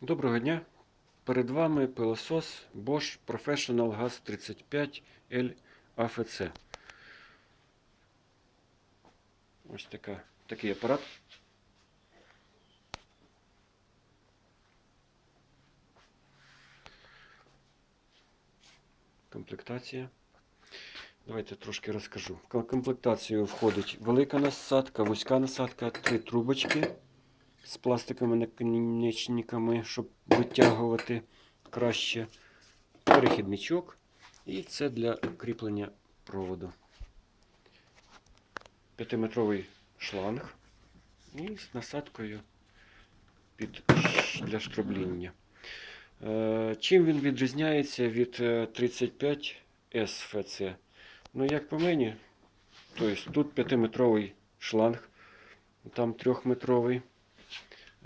Доброго дня! Перед вами пилосос Bosch Professional Gas 35 L AFC. Ось така, такий апарат. Комплектація. Давайте трошки розкажу. В комплектацію входить велика насадка, вузька насадка, три трубочки з пластиковими наконечниками, щоб витягувати краще. Перехідничок. І це для кріплення проводу. П'ятиметровий шланг. І з насадкою під, для штробління. Е, Чим він відрізняється від е, 35 СФЦ? Ну, як по мені, тобто тут 5-метровий шланг, там 3-метровий.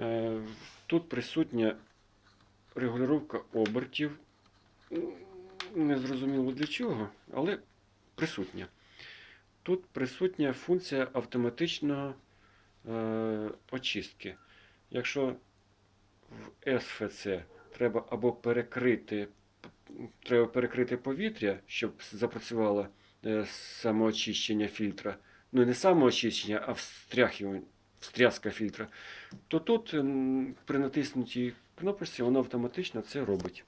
Е, Тут присутня регулювання обертів. Не зрозуміло для чого, але присутня. Тут присутня функція автоматичного е, очистки. Якщо в СФЦ треба або перекрити, треба перекрити повітря, щоб запрацювало е, самоочищення фільтра. Ну, не самоочищення, а встряхування, встряска фільтра, то тут при натиснутій кнопочці воно автоматично це робить.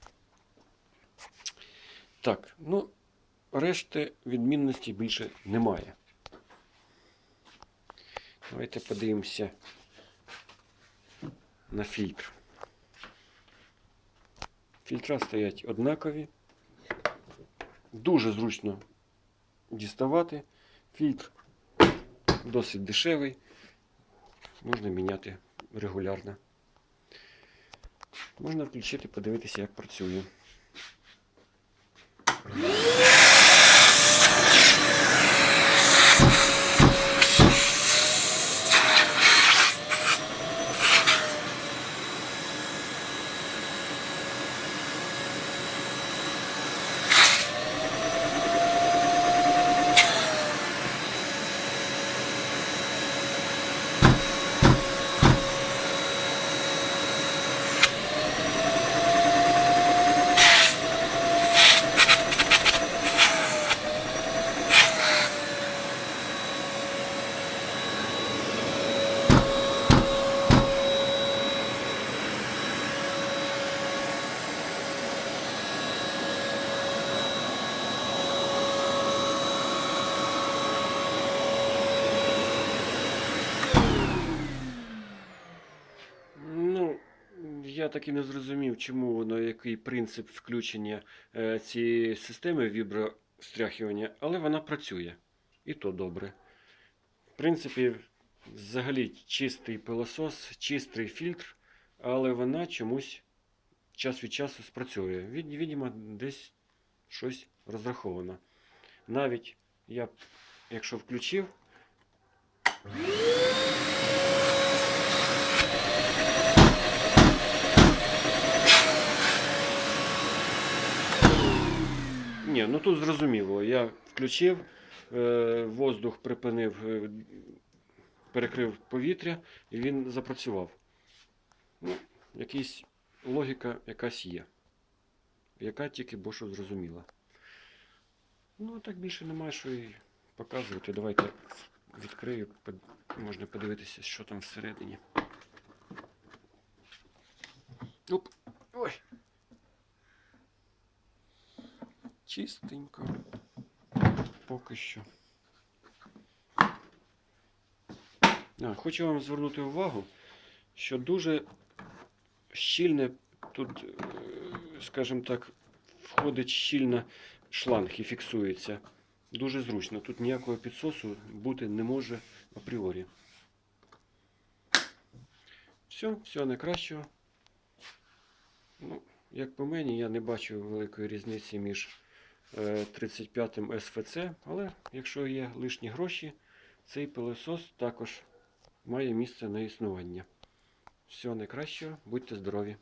Так, ну, решти відмінностей більше немає. Давайте подивимося на фільтр. Фільтра стоять однакові. Дуже зручно діставати. Фільтр досить дешевий. Можна міняти регулярно. Можна включити, подивитися, як працює. Ну, я так і не зрозумів, чому воно, який принцип включення е, цієї системи вібростряхування, але вона працює. І то добре. В принципі, взагалі чистий пилосос, чистий фільтр, але вона чомусь час від часу спрацьовує. Від, відомо, десь щось розраховано. Навіть я, якщо включив, Ні, ну тут зрозуміло. Я включив, е, воздух припинив, е, перекрив повітря і він запрацював. Ну, якась логіка якась є. Яка тільки бо що зрозуміла. Ну, так більше немає що і показувати. Давайте відкрию, можна подивитися, що там всередині. Оп. Ой. Чистенько. Поки що. А, хочу вам звернути увагу, що дуже щільне тут, е, скажімо так, входить щільно шланг і фіксується. Дуже зручно. Тут ніякого підсосу бути не може апріорі. Все, все найкращого. Ну, як по мені, я не бачу великої різниці між е, 35-м СФЦ, але якщо є лишні гроші, цей пилосос також має місце на існування. Всього найкращого, будьте здорові!